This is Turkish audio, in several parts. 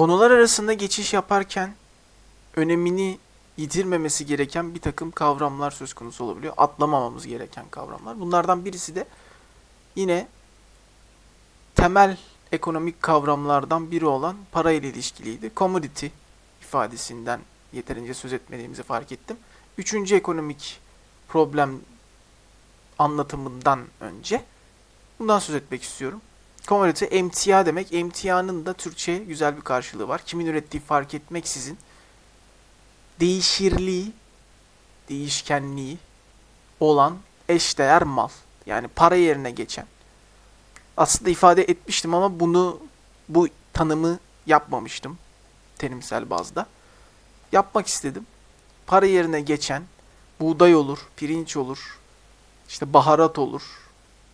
konular arasında geçiş yaparken önemini yitirmemesi gereken bir takım kavramlar söz konusu olabiliyor. Atlamamamız gereken kavramlar. Bunlardan birisi de yine temel ekonomik kavramlardan biri olan para ile ilişkiliydi. Commodity ifadesinden yeterince söz etmediğimizi fark ettim. Üçüncü ekonomik problem anlatımından önce bundan söz etmek istiyorum. Commodity emtia demek. Emtianın da Türkçe güzel bir karşılığı var. Kimin ürettiği fark etmeksizin değişirliği, değişkenliği olan eşdeğer mal. Yani para yerine geçen. Aslında ifade etmiştim ama bunu bu tanımı yapmamıştım terimsel bazda. Yapmak istedim. Para yerine geçen buğday olur, pirinç olur, işte baharat olur,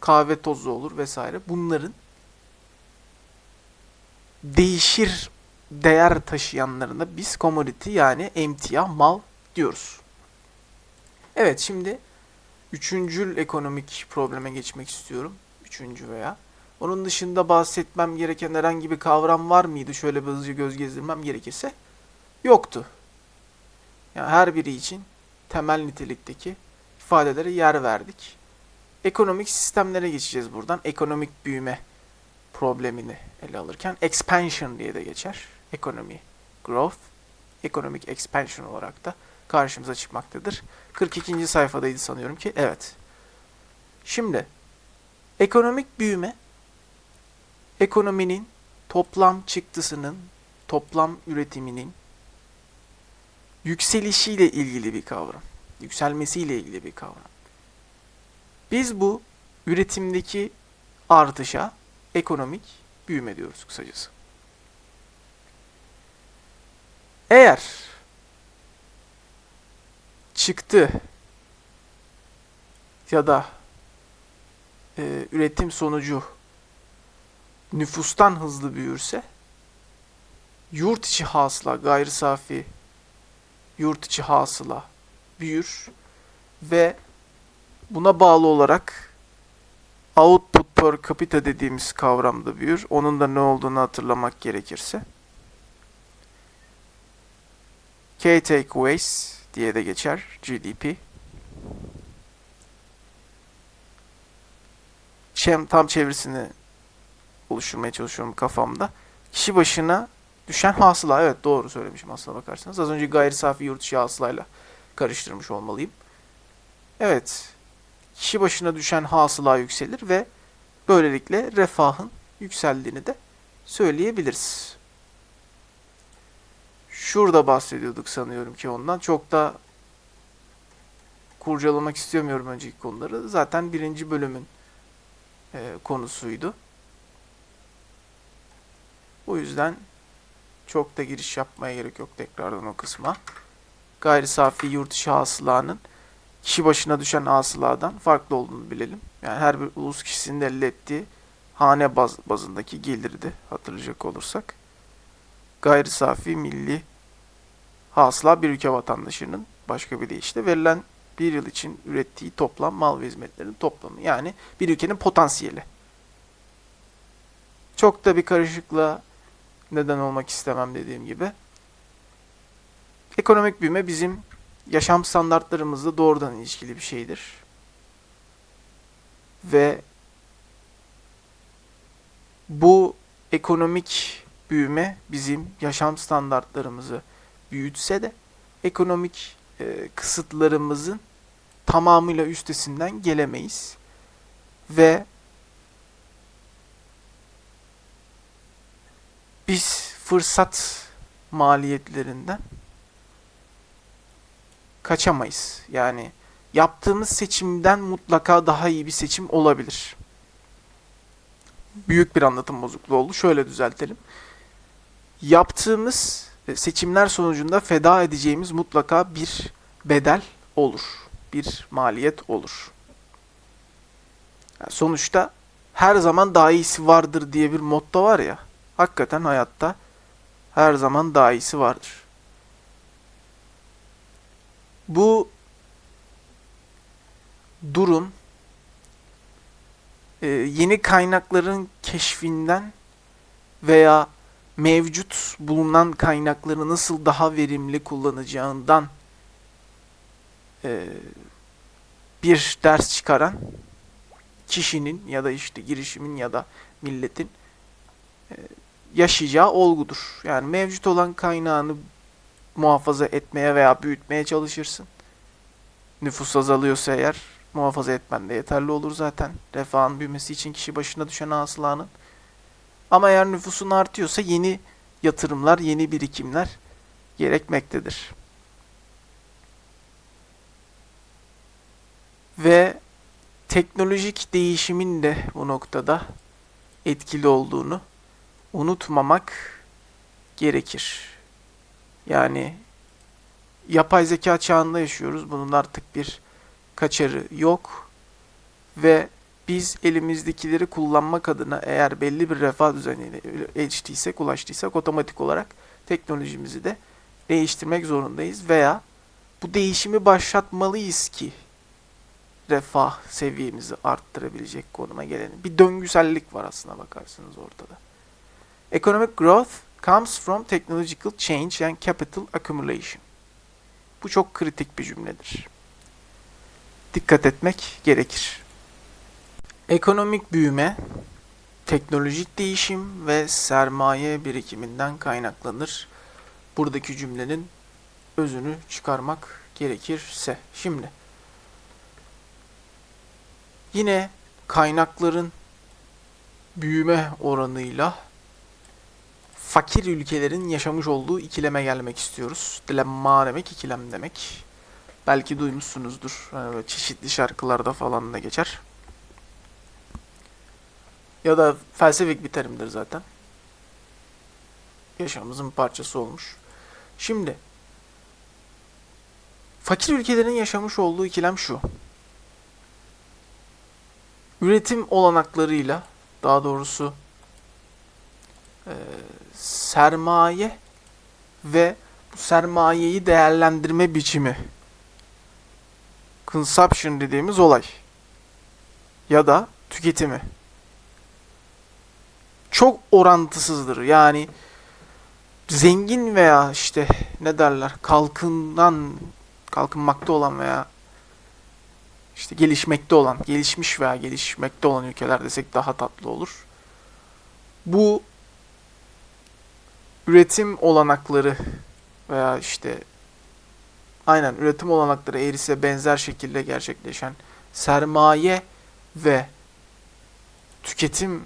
kahve tozu olur vesaire. Bunların değişir değer taşıyanlarına biz commodity yani emtia mal diyoruz. Evet şimdi üçüncül ekonomik probleme geçmek istiyorum. Üçüncü veya. Onun dışında bahsetmem gereken herhangi bir kavram var mıydı? Şöyle bir hızlıca göz gezdirmem gerekirse. Yoktu. Yani her biri için temel nitelikteki ifadelere yer verdik. Ekonomik sistemlere geçeceğiz buradan. Ekonomik büyüme problemini ele alırken expansion diye de geçer. Ekonomi growth, economic expansion olarak da karşımıza çıkmaktadır. 42. sayfadaydı sanıyorum ki. Evet. Şimdi ekonomik büyüme ekonominin toplam çıktısının, toplam üretiminin yükselişiyle ilgili bir kavram. Yükselmesiyle ilgili bir kavram. Biz bu üretimdeki artışa ekonomik büyüme diyoruz kısacası. Eğer çıktı ya da e, üretim sonucu nüfustan hızlı büyürse yurt içi hasıla gayri safi yurt içi hasıla büyür ve buna bağlı olarak output per capita dediğimiz kavram da büyür. Onun da ne olduğunu hatırlamak gerekirse. Key takeaways diye de geçer GDP. Çem, tam çevirisini oluşturmaya çalışıyorum kafamda. Kişi başına düşen hasıla. Evet doğru söylemişim aslına bakarsanız. Az önce gayri safi yurt içi hasılayla karıştırmış olmalıyım. Evet. Kişi başına düşen hasıla yükselir ve böylelikle refahın yükseldiğini de söyleyebiliriz. Şurada bahsediyorduk sanıyorum ki ondan. Çok da kurcalamak istemiyorum önceki konuları. Zaten birinci bölümün e, konusuydu. O yüzden çok da giriş yapmaya gerek yok tekrardan o kısma. Gayri safi yurt içi hasılanın kişi başına düşen hasıladan farklı olduğunu bilelim. Yani her bir ulus kişisinin elde ettiği hane baz, bazındaki geliri de hatırlayacak olursak. Gayri safi milli hasıla bir ülke vatandaşının başka bir deyişle verilen bir yıl için ürettiği toplam mal ve hizmetlerin toplamı. Yani bir ülkenin potansiyeli. Çok da bir karışıklığa neden olmak istemem dediğim gibi. Ekonomik büyüme bizim yaşam standartlarımızla doğrudan ilişkili bir şeydir. Ve bu ekonomik büyüme bizim yaşam standartlarımızı büyütse de ekonomik e, kısıtlarımızın tamamıyla üstesinden gelemeyiz. Ve biz fırsat maliyetlerinden kaçamayız. Yani yaptığımız seçimden mutlaka daha iyi bir seçim olabilir. Büyük bir anlatım bozukluğu oldu. Şöyle düzeltelim. Yaptığımız seçimler sonucunda feda edeceğimiz mutlaka bir bedel olur. Bir maliyet olur. Yani sonuçta her zaman daha iyisi vardır diye bir motto var ya. Hakikaten hayatta her zaman daha iyisi vardır. Bu durum e, yeni kaynakların keşfinden veya mevcut bulunan kaynakları nasıl daha verimli kullanacağından e, bir ders çıkaran kişinin ya da işte girişimin ya da milletin e, yaşayacağı olgudur. Yani mevcut olan kaynağını muhafaza etmeye veya büyütmeye çalışırsın. Nüfus azalıyorsa eğer muhafaza etmen de yeterli olur zaten. Refahın büyümesi için kişi başına düşen hasılanın. Ama eğer nüfusun artıyorsa yeni yatırımlar, yeni birikimler gerekmektedir. Ve teknolojik değişimin de bu noktada etkili olduğunu unutmamak gerekir. Yani yapay zeka çağında yaşıyoruz. Bunun artık bir kaçarı yok ve biz elimizdekileri kullanmak adına eğer belli bir refah düzenine eriştiysek, ulaştıysak otomatik olarak teknolojimizi de değiştirmek zorundayız veya bu değişimi başlatmalıyız ki refah seviyemizi arttırabilecek konuma gelelim. Bir döngüsellik var aslına bakarsınız ortada. Economic growth comes from technological change and capital accumulation. Bu çok kritik bir cümledir. Dikkat etmek gerekir. Ekonomik büyüme, teknolojik değişim ve sermaye birikiminden kaynaklanır. Buradaki cümlenin özünü çıkarmak gerekirse. Şimdi yine kaynakların büyüme oranıyla fakir ülkelerin yaşamış olduğu ikileme gelmek istiyoruz. Dilemma demek, ikilem demek. Belki duymuşsunuzdur. Hani böyle çeşitli şarkılarda falan da geçer. Ya da felsefik bir terimdir zaten. Yaşamımızın parçası olmuş. Şimdi fakir ülkelerin yaşamış olduğu ikilem şu. Üretim olanaklarıyla daha doğrusu e, sermaye ve bu sermayeyi değerlendirme biçimi consumption dediğimiz olay ya da tüketimi çok orantısızdır. Yani zengin veya işte ne derler kalkınan kalkınmakta olan veya işte gelişmekte olan, gelişmiş veya gelişmekte olan ülkeler desek daha tatlı olur. Bu üretim olanakları veya işte aynen üretim olanakları eğrisiyle benzer şekilde gerçekleşen sermaye ve tüketim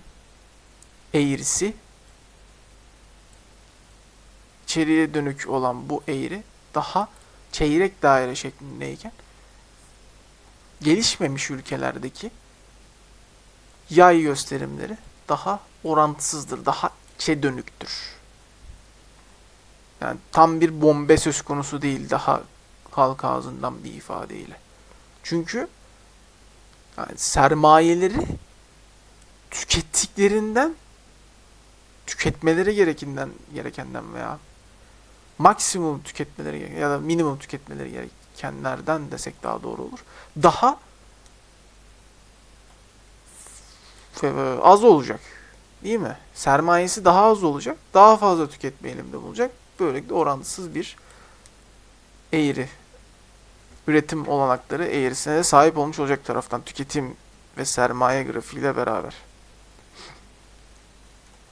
eğrisi içeriye dönük olan bu eğri daha çeyrek daire şeklindeyken gelişmemiş ülkelerdeki yay gösterimleri daha orantısızdır, daha içe dönüktür. Yani tam bir bombe söz konusu değil daha halk ağzından bir ifadeyle. Çünkü yani sermayeleri tükettiklerinden tüketmeleri gerekinden gerekenden veya maksimum tüketmeleri ya da minimum tüketmeleri gerekenlerden desek daha doğru olur. Daha az olacak. Değil mi? Sermayesi daha az olacak. Daha fazla tüketme elimde bulacak. Böylelikle orantısız bir eğri üretim olanakları eğrisine de sahip olmuş olacak taraftan tüketim ve sermaye grafiğiyle beraber.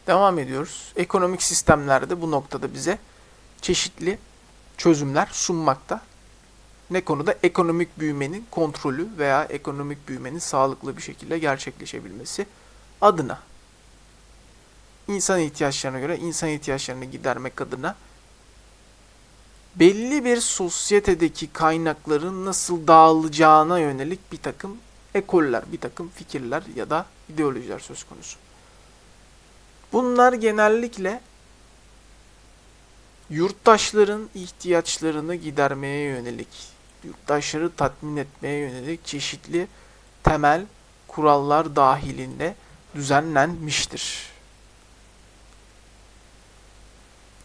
Devam ediyoruz. Ekonomik sistemlerde bu noktada bize çeşitli çözümler sunmakta. Ne konuda? Ekonomik büyümenin kontrolü veya ekonomik büyümenin sağlıklı bir şekilde gerçekleşebilmesi adına. İnsan ihtiyaçlarına göre insan ihtiyaçlarını gidermek adına belli bir sosyetedeki kaynakların nasıl dağılacağına yönelik bir takım ekoller, bir takım fikirler ya da ideolojiler söz konusu. Bunlar genellikle yurttaşların ihtiyaçlarını gidermeye yönelik, yurttaşları tatmin etmeye yönelik çeşitli temel kurallar dahilinde düzenlenmiştir.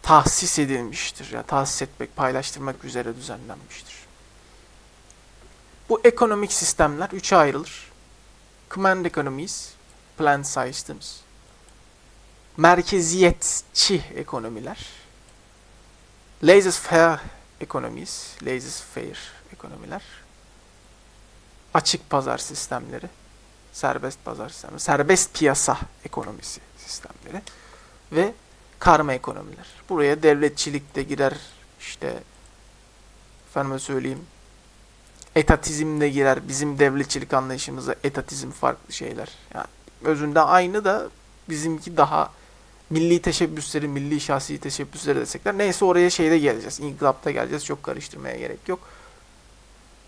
Tahsis edilmiştir. Yani tahsis etmek, paylaştırmak üzere düzenlenmiştir. Bu ekonomik sistemler üçe ayrılır. Command economies, planned systems, merkeziyetçi ekonomiler, laissez-faire ekonomiyiz, laissez-faire ekonomiler, açık pazar sistemleri, serbest pazar sistemleri, serbest piyasa ekonomisi sistemleri ve karma ekonomiler. Buraya devletçilik de girer, işte efendime söyleyeyim, etatizm de girer. Bizim devletçilik anlayışımıza etatizm farklı şeyler. Yani özünde aynı da bizimki daha milli teşebbüsleri, milli şahsi teşebbüsleri destekler. Neyse oraya şeyde geleceğiz. İnkılapta geleceğiz. Çok karıştırmaya gerek yok.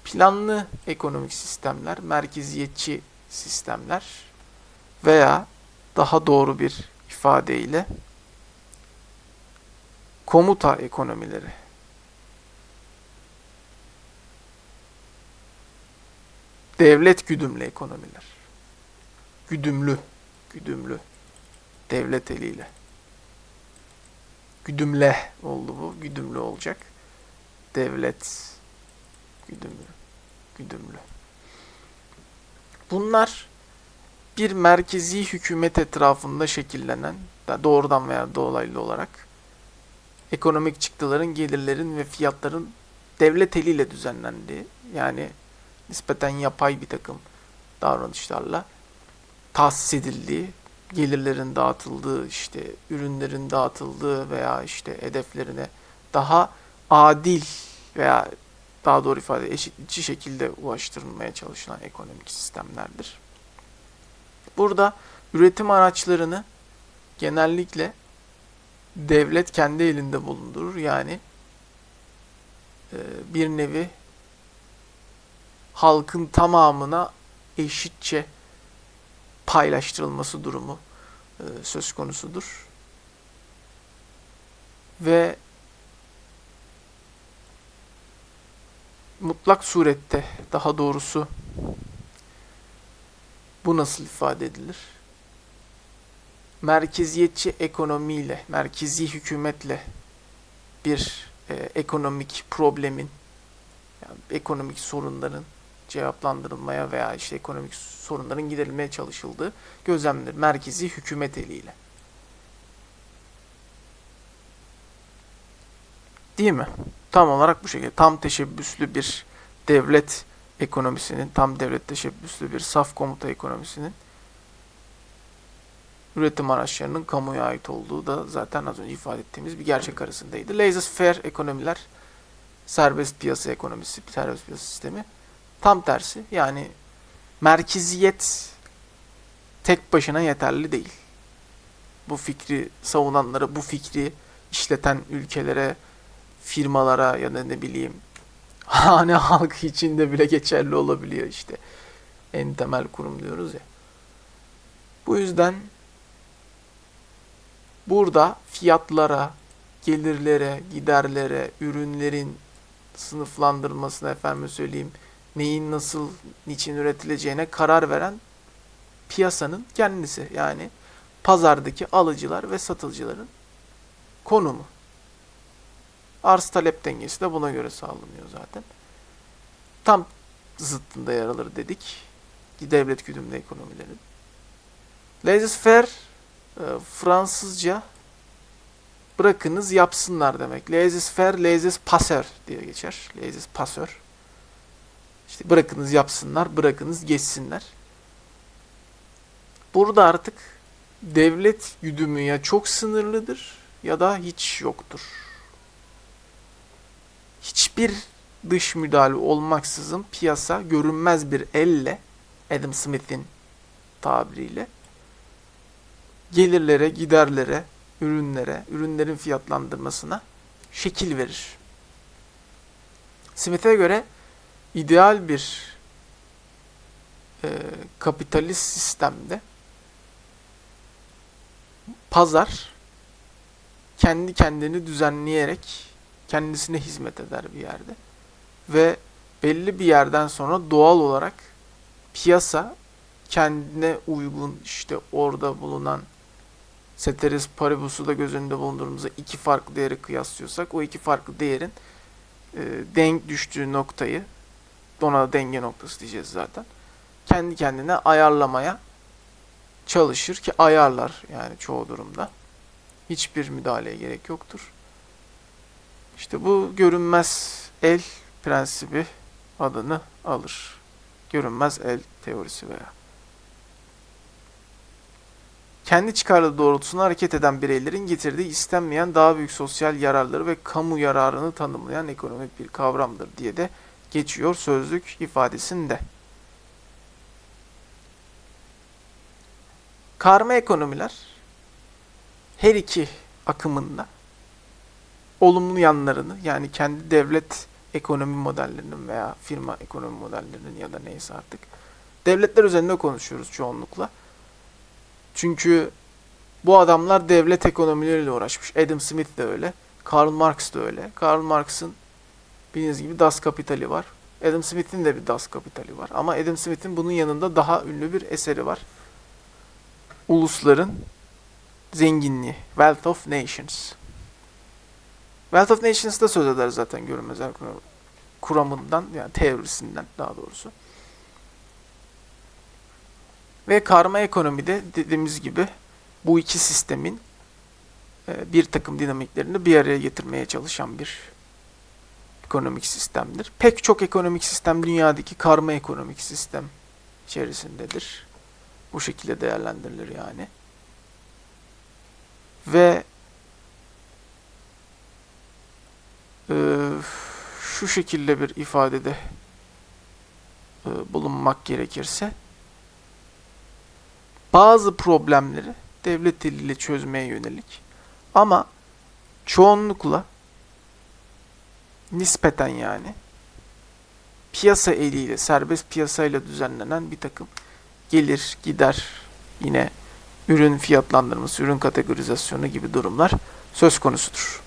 Planlı ekonomik sistemler, merkeziyetçi sistemler veya daha doğru bir ifadeyle komuta ekonomileri. Devlet güdümlü ekonomiler. Güdümlü, güdümlü. Devlet eliyle. Güdümle oldu bu. Güdümlü olacak. Devlet güdümlü. Güdümlü. Bunlar bir merkezi hükümet etrafında şekillenen, doğrudan veya dolaylı olarak ekonomik çıktıların, gelirlerin ve fiyatların devlet eliyle düzenlendiği, yani nispeten yapay bir takım davranışlarla tahsis edildiği, gelirlerin dağıtıldığı, işte ürünlerin dağıtıldığı veya işte hedeflerine daha adil veya daha doğru ifade eşitlikçi şekilde ulaştırılmaya çalışılan ekonomik sistemlerdir. Burada üretim araçlarını genellikle devlet kendi elinde bulundurur. Yani e, bir nevi halkın tamamına eşitçe paylaştırılması durumu e, söz konusudur. Ve mutlak surette daha doğrusu bu nasıl ifade edilir? Merkeziyetçi ekonomiyle, merkezi hükümetle bir e, ekonomik problemin, yani ekonomik sorunların cevaplandırılmaya veya işte ekonomik sorunların giderilmeye çalışıldığı gözlemlenir. Merkezi hükümet eliyle. Değil mi? Tam olarak bu şekilde. Tam teşebbüslü bir devlet ekonomisinin, tam devlet teşebbüslü bir saf komuta ekonomisinin üretim araçlarının kamuya ait olduğu da zaten az önce ifade ettiğimiz bir gerçek arasındaydı. Laissez-faire ekonomiler, serbest piyasa ekonomisi, serbest piyasa sistemi tam tersi. Yani merkeziyet tek başına yeterli değil. Bu fikri savunanlara, bu fikri işleten ülkelere, firmalara ya da ne bileyim hane halkı içinde bile geçerli olabiliyor işte. En temel kurum diyoruz ya. Bu yüzden burada fiyatlara, gelirlere, giderlere, ürünlerin sınıflandırılmasına efendim söyleyeyim, neyin nasıl, niçin üretileceğine karar veren piyasanın kendisi. Yani pazardaki alıcılar ve satıcıların konumu. Arz talep dengesi de buna göre sağlanıyor zaten. Tam zıttında yer alır dedik. Devlet güdümlü ekonomilerin. Laissez-faire Fransızca bırakınız yapsınlar demek. Laissez-faire, laissez-passer diye geçer. Laissez-passer. İşte bırakınız yapsınlar, bırakınız geçsinler. Burada artık devlet güdümü ya çok sınırlıdır ya da hiç yoktur hiçbir dış müdahale olmaksızın piyasa görünmez bir elle Adam Smith'in tabiriyle gelirlere, giderlere, ürünlere, ürünlerin fiyatlandırmasına şekil verir. Smith'e göre ideal bir e, kapitalist sistemde pazar kendi kendini düzenleyerek kendisine hizmet eder bir yerde. Ve belli bir yerden sonra doğal olarak piyasa kendine uygun işte orada bulunan Ceteris Paribus'u da göz önünde bulundurduğumuzda iki farklı değeri kıyaslıyorsak o iki farklı değerin e, denk düştüğü noktayı ona denge noktası diyeceğiz zaten. Kendi kendine ayarlamaya çalışır ki ayarlar yani çoğu durumda. Hiçbir müdahaleye gerek yoktur. İşte bu görünmez el prensibi adını alır. Görünmez el teorisi veya. Kendi çıkarları doğrultusunda hareket eden bireylerin getirdiği istenmeyen daha büyük sosyal yararları ve kamu yararını tanımlayan ekonomik bir kavramdır diye de geçiyor sözlük ifadesinde. Karma ekonomiler her iki akımında olumlu yanlarını yani kendi devlet ekonomi modellerinin veya firma ekonomi modellerinin ya da neyse artık devletler üzerinde konuşuyoruz çoğunlukla. Çünkü bu adamlar devlet ekonomileriyle uğraşmış. Adam Smith de öyle. Karl Marx da öyle. Karl Marx'ın bildiğiniz gibi Das Kapital'i var. Adam Smith'in de bir Das Kapital'i var. Ama Adam Smith'in bunun yanında daha ünlü bir eseri var. Ulusların zenginliği. Wealth of Nations. Wealth of Nations'da söz eder zaten görünmezler kuramından yani teorisinden daha doğrusu. Ve karma ekonomide dediğimiz gibi bu iki sistemin e, bir takım dinamiklerini bir araya getirmeye çalışan bir ekonomik sistemdir. Pek çok ekonomik sistem dünyadaki karma ekonomik sistem içerisindedir. Bu şekilde değerlendirilir yani. Ve e, şu şekilde bir ifadede e, bulunmak gerekirse bazı problemleri devlet eliyle çözmeye yönelik ama çoğunlukla nispeten yani piyasa eliyle, serbest piyasayla düzenlenen bir takım gelir, gider, yine ürün fiyatlandırması, ürün kategorizasyonu gibi durumlar söz konusudur.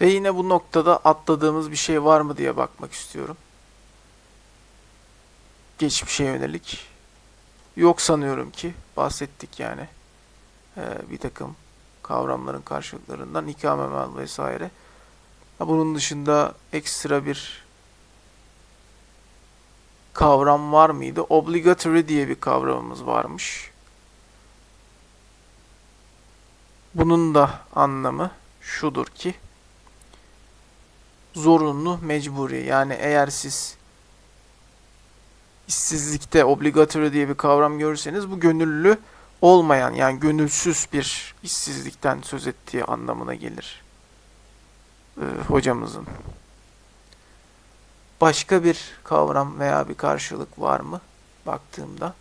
Ve yine bu noktada atladığımız bir şey var mı diye bakmak istiyorum. Geçmişe yönelik. Yok sanıyorum ki bahsettik yani. Ee, bir takım kavramların karşılıklarından ikame vesaire. Bunun dışında ekstra bir kavram var mıydı? Obligatory diye bir kavramımız varmış. Bunun da anlamı şudur ki zorunlu, mecburi. Yani eğer siz işsizlikte obligatory diye bir kavram görürseniz bu gönüllü olmayan yani gönülsüz bir işsizlikten söz ettiği anlamına gelir. Ee, hocamızın. Başka bir kavram veya bir karşılık var mı baktığımda?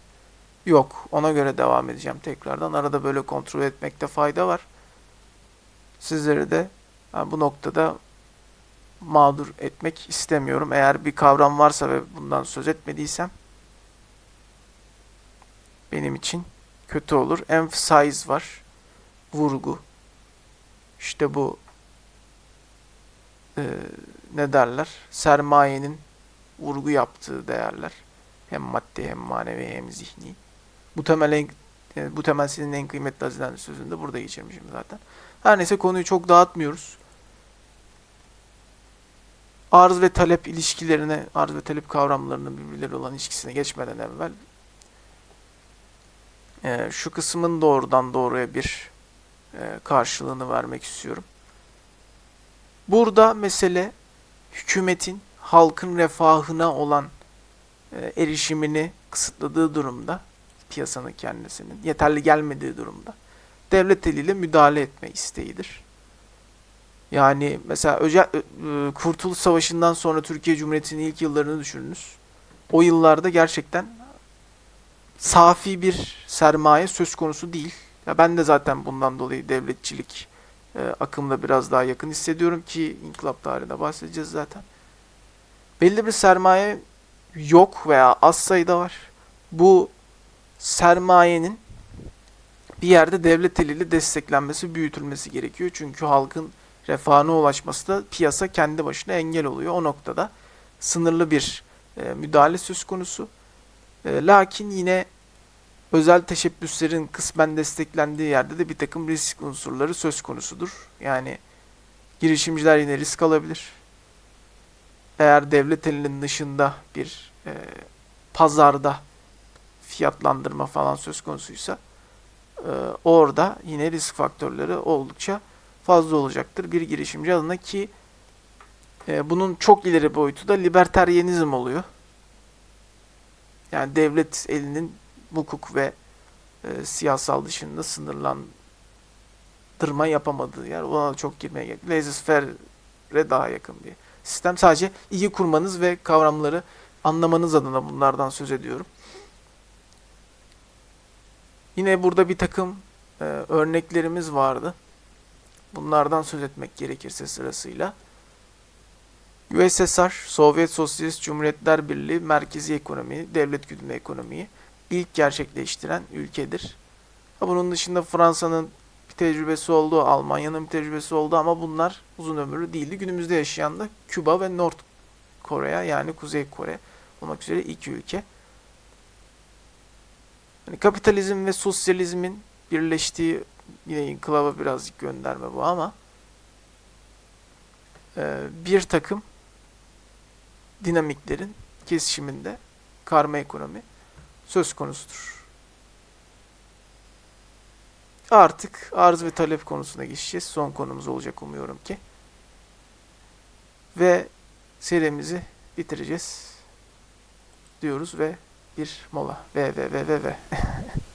Yok. Ona göre devam edeceğim tekrardan. Arada böyle kontrol etmekte fayda var. Sizleri de yani bu noktada mağdur etmek istemiyorum. Eğer bir kavram varsa ve bundan söz etmediysem benim için kötü olur. Emphasize var. Vurgu. İşte bu e, ne derler? Sermayenin vurgu yaptığı değerler. Hem maddi hem manevi hem zihni. Bu temel en, e, bu temel senin en kıymetli hazinen sözünde burada geçirmişim zaten. Her neyse konuyu çok dağıtmıyoruz arz ve talep ilişkilerine, arz ve talep kavramlarının birbirleri olan ilişkisine geçmeden evvel e, şu kısmın doğrudan doğruya bir e, karşılığını vermek istiyorum. Burada mesele hükümetin halkın refahına olan e, erişimini kısıtladığı durumda, piyasanın kendisinin yeterli gelmediği durumda devlet eliyle müdahale etme isteğidir. Yani mesela özel, Kurtuluş Savaşı'ndan sonra Türkiye Cumhuriyeti'nin ilk yıllarını düşününüz. O yıllarda gerçekten safi bir sermaye söz konusu değil. Ya ben de zaten bundan dolayı devletçilik e, akımla biraz daha yakın hissediyorum ki inkılap tarihinde bahsedeceğiz zaten. Belli bir sermaye yok veya az sayıda var. Bu sermayenin bir yerde devlet eliyle desteklenmesi, büyütülmesi gerekiyor. Çünkü halkın refahına ulaşması da piyasa kendi başına engel oluyor. O noktada sınırlı bir e, müdahale söz konusu. E, lakin yine özel teşebbüslerin kısmen desteklendiği yerde de bir takım risk unsurları söz konusudur. Yani girişimciler yine risk alabilir. Eğer devlet elinin dışında bir e, pazarda fiyatlandırma falan söz konusuysa e, orada yine risk faktörleri oldukça fazla olacaktır bir girişimci adına ki e, bunun çok ileri boyutu da libertaryenizm oluyor. Yani devlet elinin hukuk ve e, siyasal dışında sınırlandırma yapamadığı yer. Ona çok girmeye gerek. Laissez-faire'e daha yakın bir sistem. Sadece iyi kurmanız ve kavramları anlamanız adına bunlardan söz ediyorum. Yine burada bir takım e, örneklerimiz vardı. Bunlardan söz etmek gerekirse sırasıyla. USSR, Sovyet Sosyalist Cumhuriyetler Birliği merkezi ekonomi, devlet güdümlü ekonomiyi ilk gerçekleştiren ülkedir. Bunun dışında Fransa'nın bir tecrübesi oldu, Almanya'nın bir tecrübesi oldu ama bunlar uzun ömürlü değildi. Günümüzde yaşayan da Küba ve North Kore yani Kuzey Kore olmak üzere iki ülke. Hani kapitalizm ve sosyalizmin birleştiği yine inkılaba birazcık gönderme bu ama e, bir takım dinamiklerin kesişiminde karma ekonomi söz konusudur. Artık arz ve talep konusuna geçeceğiz. Son konumuz olacak umuyorum ki. Ve serimizi bitireceğiz diyoruz ve bir mola. Ve ve ve ve ve.